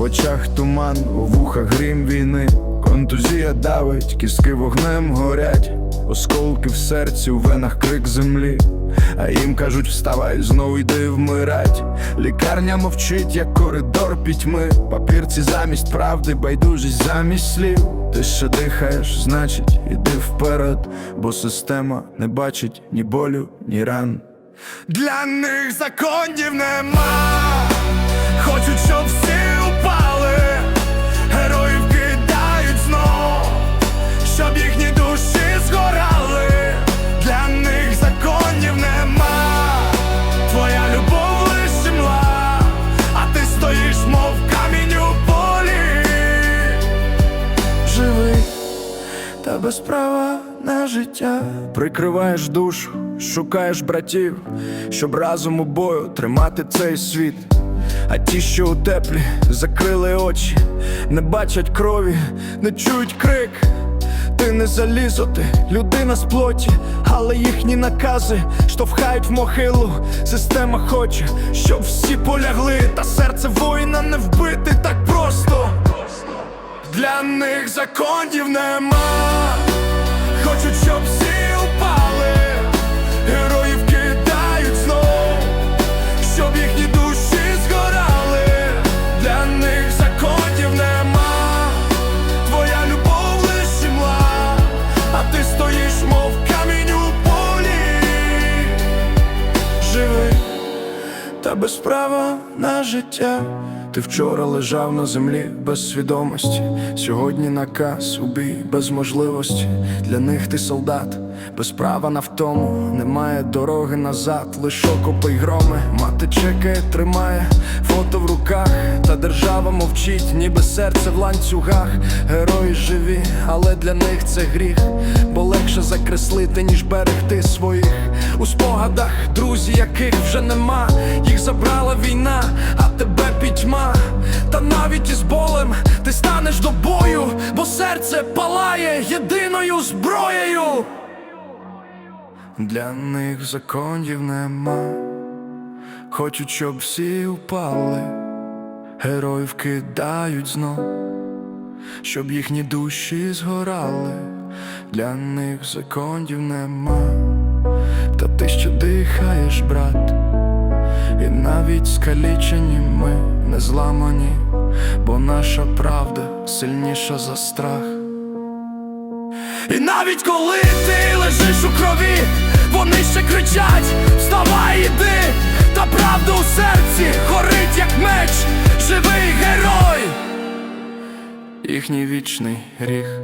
в очах туман, у вухах грім війни, контузія давить, кістки вогнем горять, осколки в серці, у венах крик землі. А їм кажуть, вставай, знову йди вмирать. Лікарня мовчить, як коридор пітьми. Папірці замість правди, байдужість замість слів. Ти ще дихаєш, значить, іди вперед, бо система не бачить ні болю, ні ран. Для них законів нема. Щоб їхні душі згорали. Для них законів нема. Твоя любов лише мла, а ти стоїш, мов камінь у полі. Живий та без права на життя. Прикриваєш душу, шукаєш братів, щоб разом у бою тримати цей світ. А ті, що у теплі, закрили очі, не бачать крові, не чують крик. Ти не залізо, ти людина з плоті, але їхні накази штовхають в могилу. Система хоче, щоб всі полягли, та серце воїна не вбити так просто. Для них законів нема. Та без права на життя. Ти вчора лежав на землі без свідомості. Сьогодні наказ убій без можливості. Для них ти солдат, без права на втому. Немає дороги назад, лиш окопи й громи. Мати чекає, тримає фото в руках. Та держава мовчить, ніби серце в ланцюгах. Герої живі, але для них це гріх. Бо легше закреслити, ніж берегти своїх. Спогадах друзі, яких вже нема. Їх забрала війна, а тебе пітьма. Та навіть із болем ти станеш до бою, бо серце палає єдиною зброєю. Для них законів нема. Хочуть, щоб всі упали, героїв кидають знов, щоб їхні душі згорали. Для них законів нема. Та ти що дихаєш, брат, і навіть скалічені ми не зламані, бо наша правда сильніша за страх. І навіть коли ти лежиш у крові, вони ще кричать: Вставай, іди, та правда у серці горить, як меч, живий герой, їхній вічний гріх.